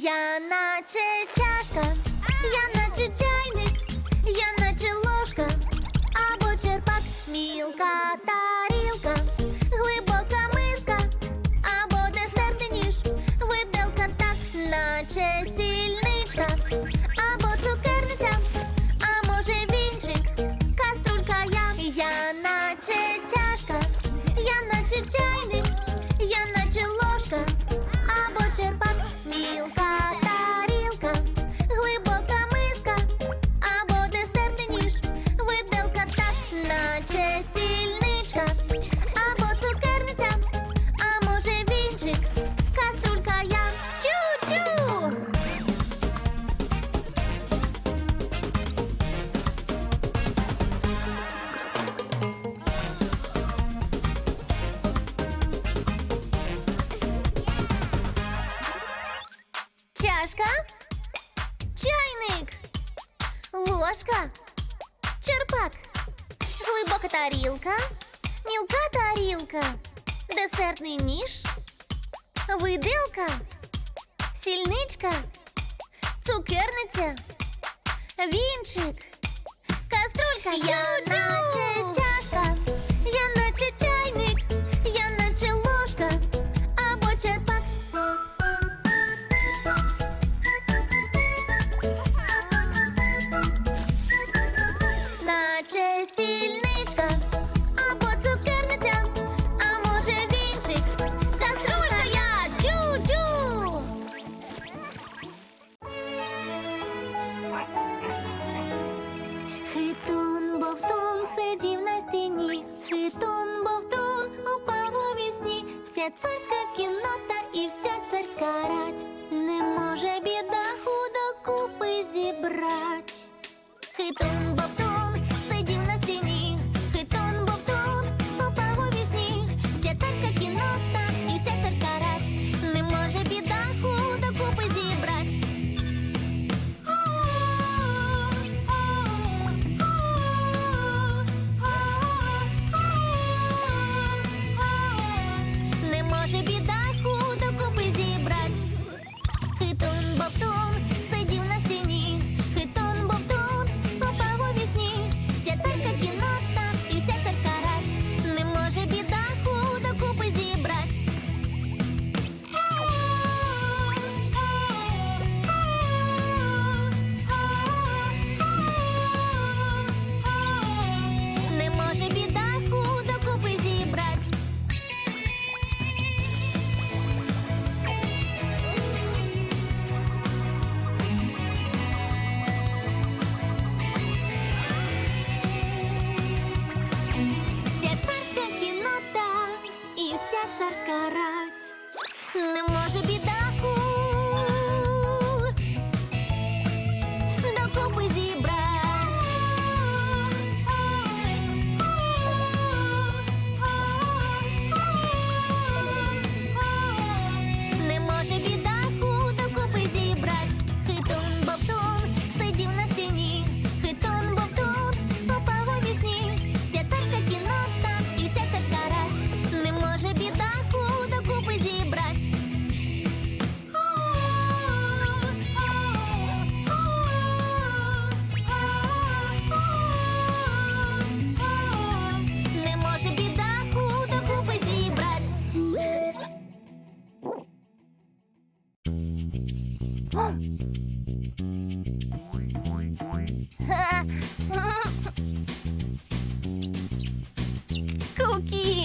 я наче чашка. Я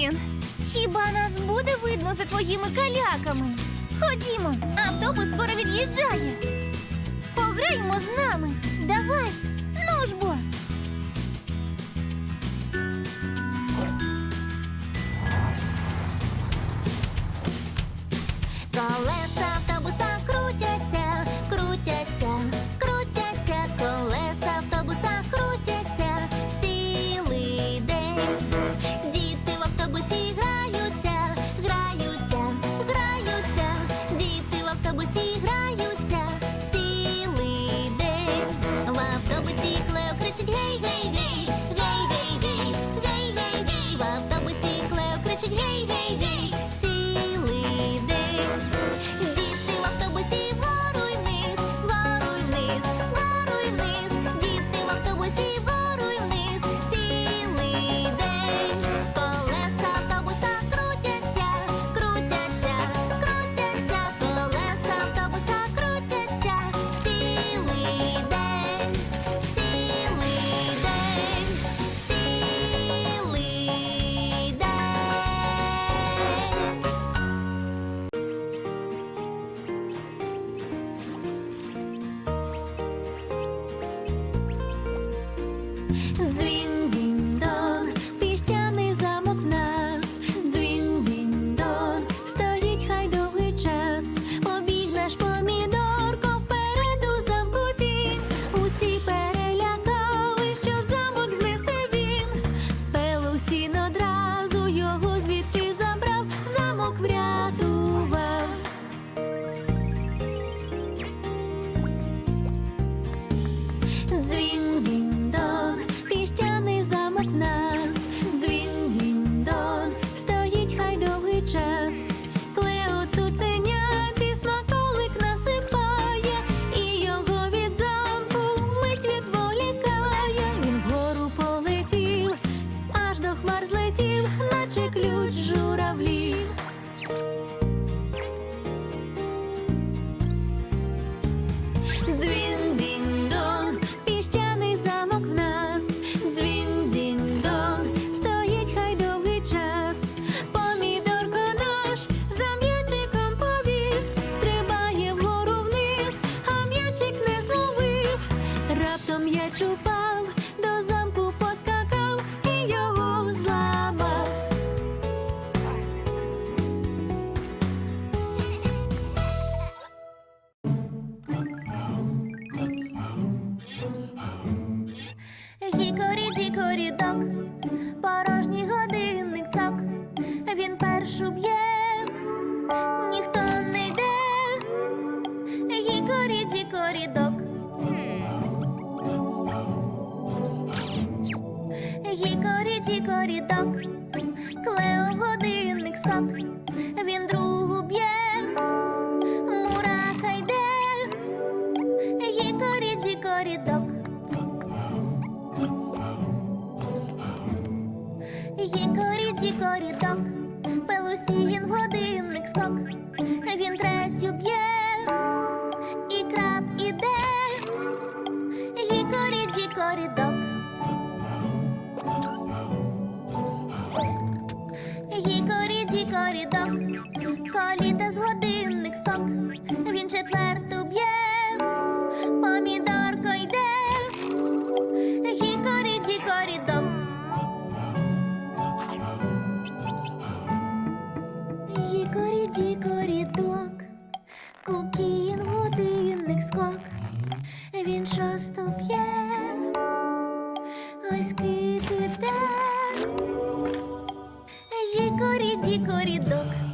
Блін, хіба нас буде видно за твоїми каляками? Ходімо, автобус скоро від'їжджає. Пограймо з нами. Давай. корідок. Гікорі дікорідок, Пелусігін в годинник скок. Він третю б'є, і краб іде. Гікорі дікорідок. Гікорі дікорідок, коліта з годинник сток. Він четвер. корідок.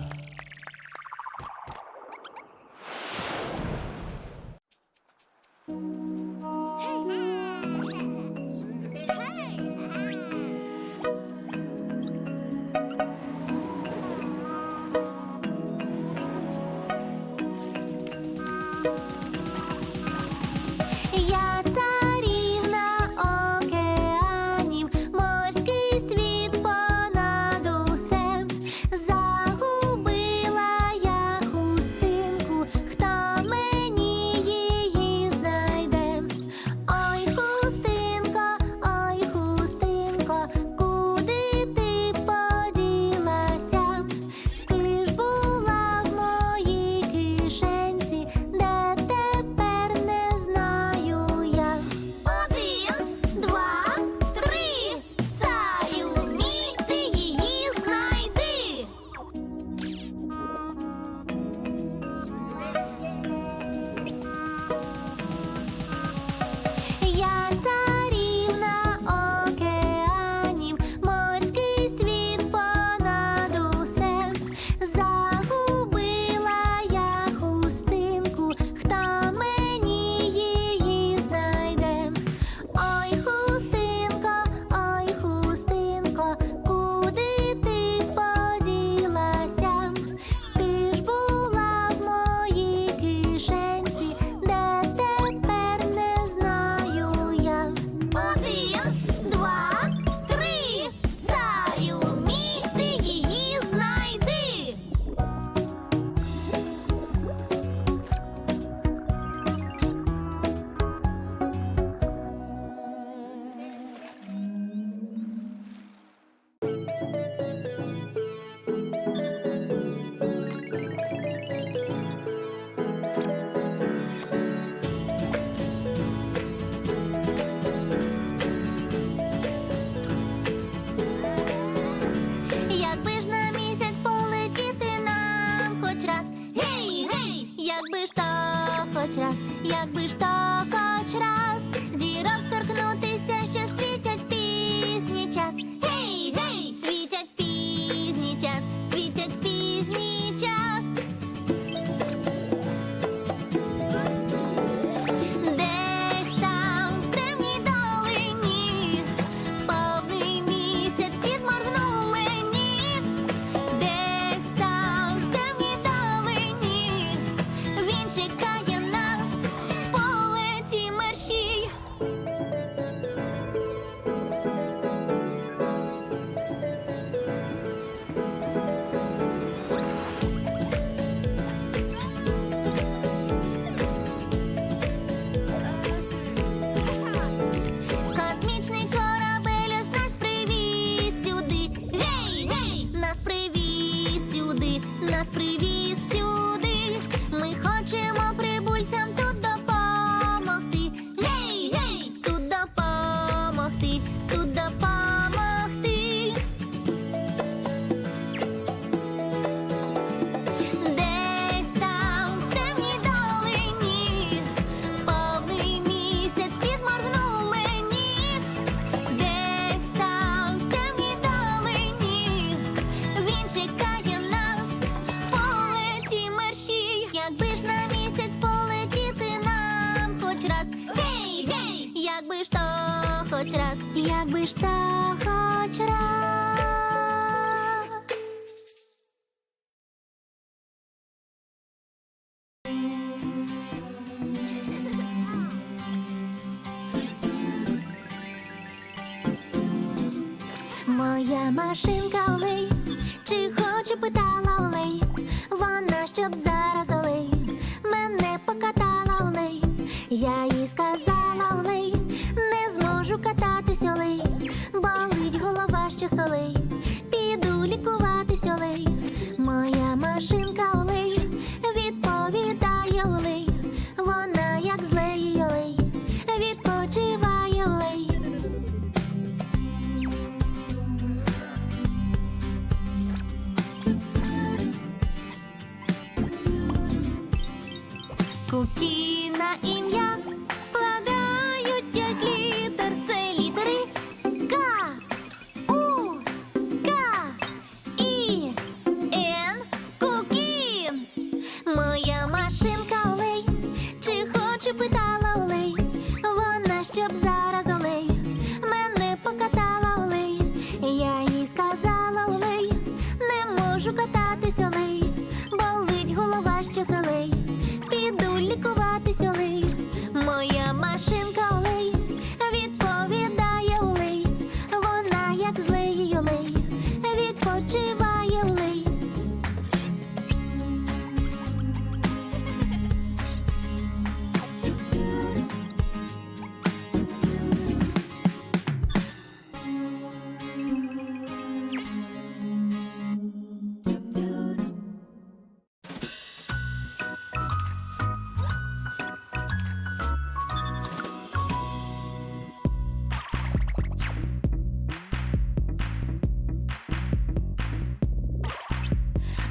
вдала олей, вона щоб за.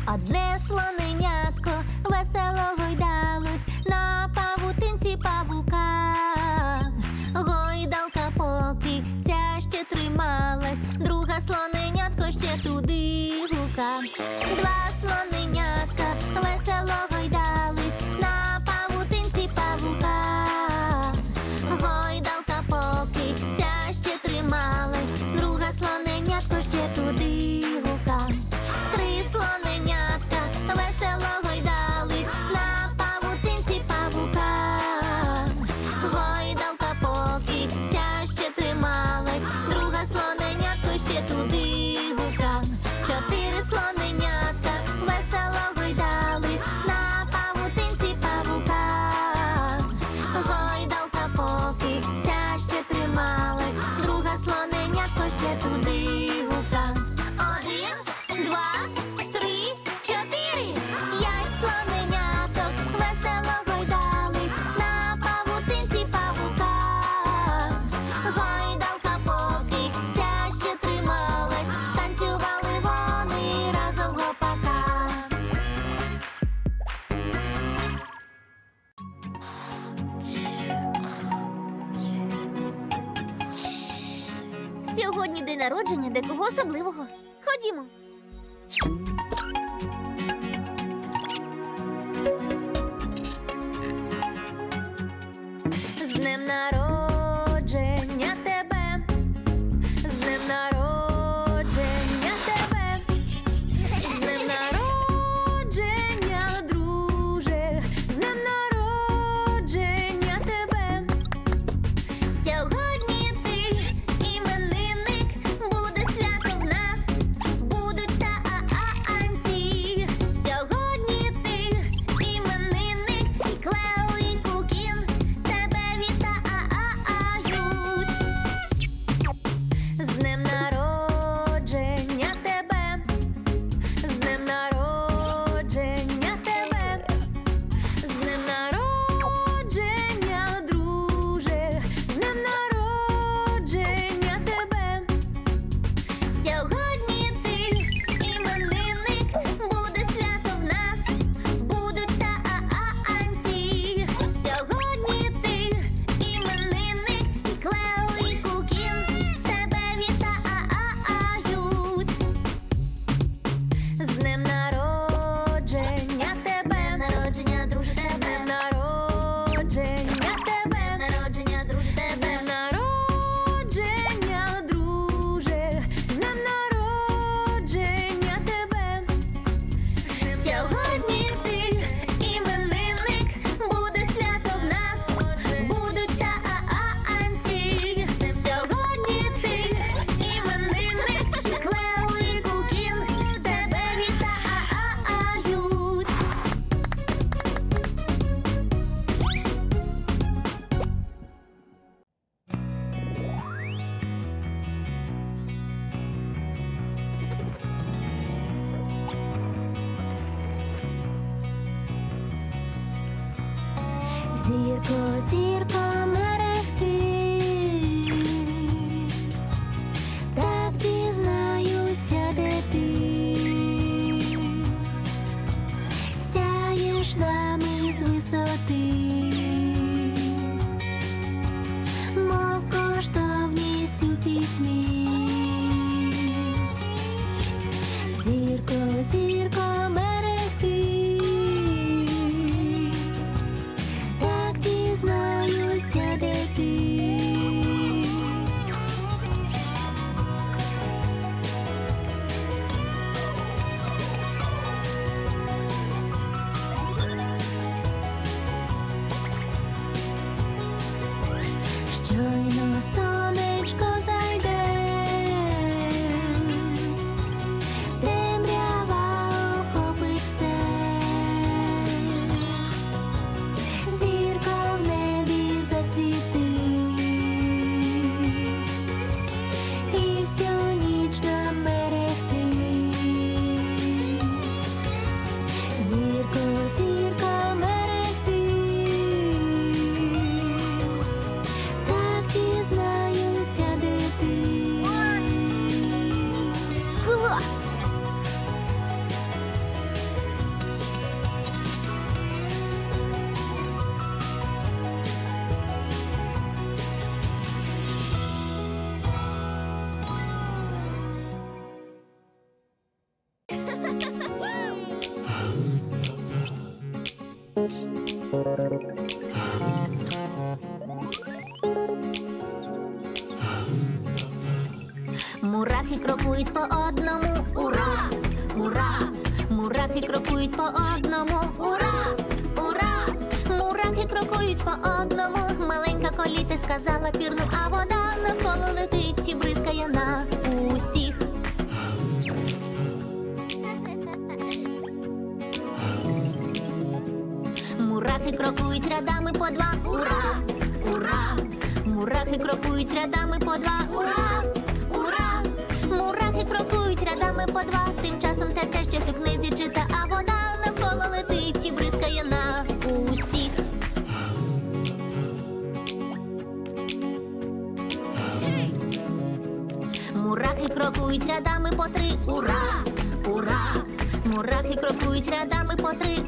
Одне слоненятко весело гойдалось на павутинці павука, гойдалка поки ця ще трималась, друга слоненятко ще туди гука. народження декого особливого. Зірко, зірко, Мурахи крокують по одному, ура, ура! Мурахи крокують по одному, ура, ура! Мурахи крокують по одному. Маленька коліти сказала пірну, а вода навколо летить і бризкає на усіх. Мурахи крокують рядами по два, ура, ура! Мурахи крокують рядами по два, ура, ура! Мурахи крокують рядами по два. Тим часом те те щось у книзі чита, а вода навколо летить і бризкає на усіх. Мурахи крокують рядами по три, ура, ура! Мурахи крокують рядами по три,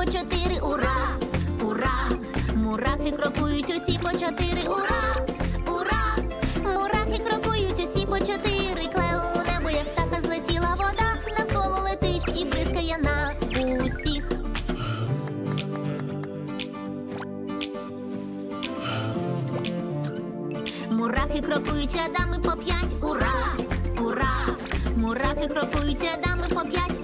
по чотири, ура, ура! Мурахи крокують усі по чотири, ура, ура! Мурахи крокують усі по чотири, клео у небо, як птаха злетіла вода, навколо летить і бризкає на усіх. Мурахи крокують рядами по п'ять, ура, ура! Мурахи крокують рядами по п'ять,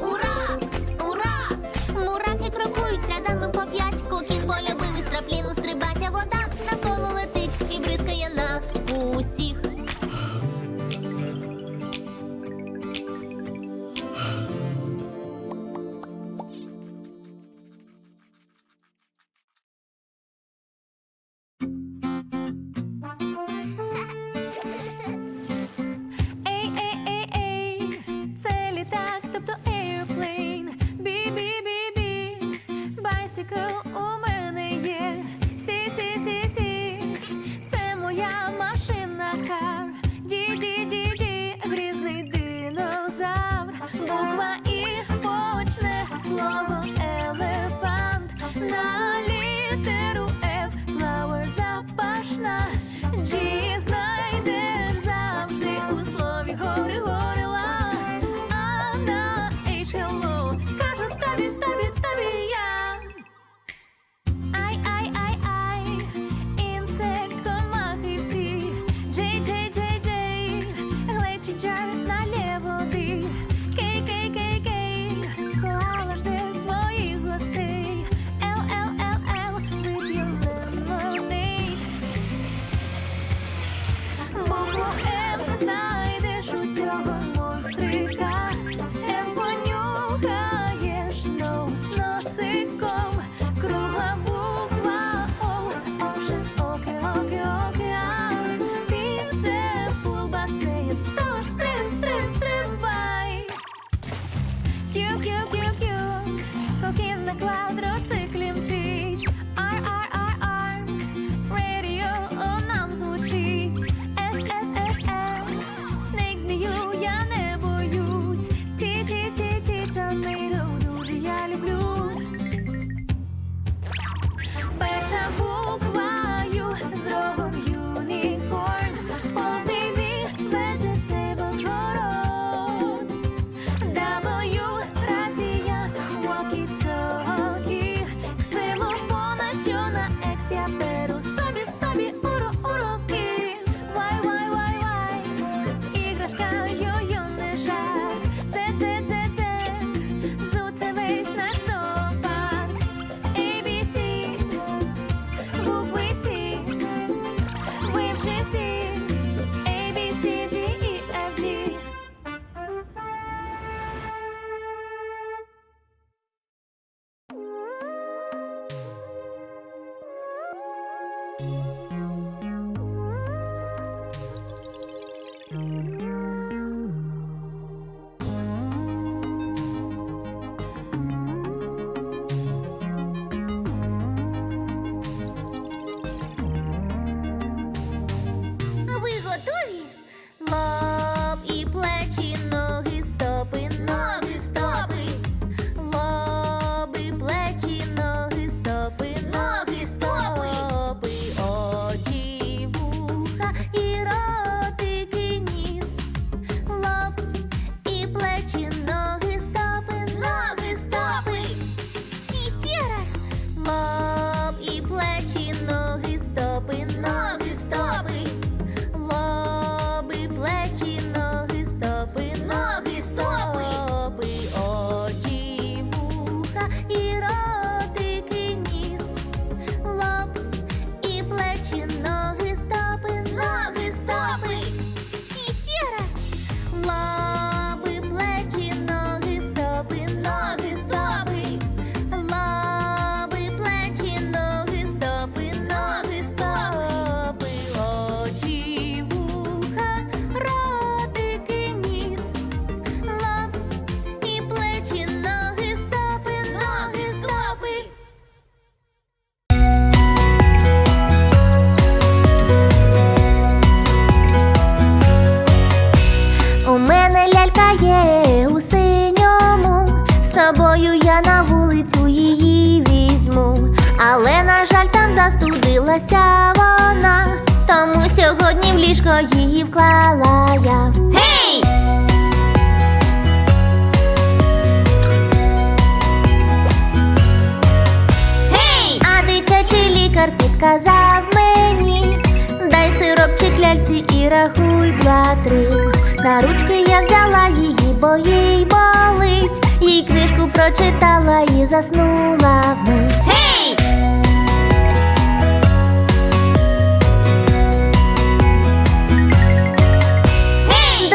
я взяла її, бо їй болить, їй книжку прочитала і заснула вмить. Гей!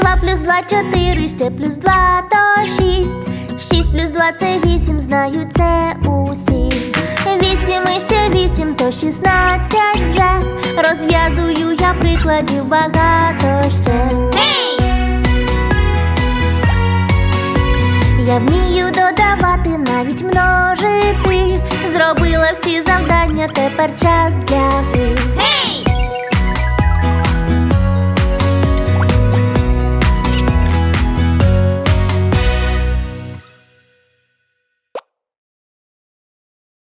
Два плюс два чотири, ще плюс два то шість. Шість плюс два це вісім, знаю це усі. Вісім і ще вісім, то шістнадцять вже. Розв'язую я прикладів багато ще. Hey! Я вмію додавати, навіть множити. Зробила всі завдання, тепер час для гри. Гей! Hey!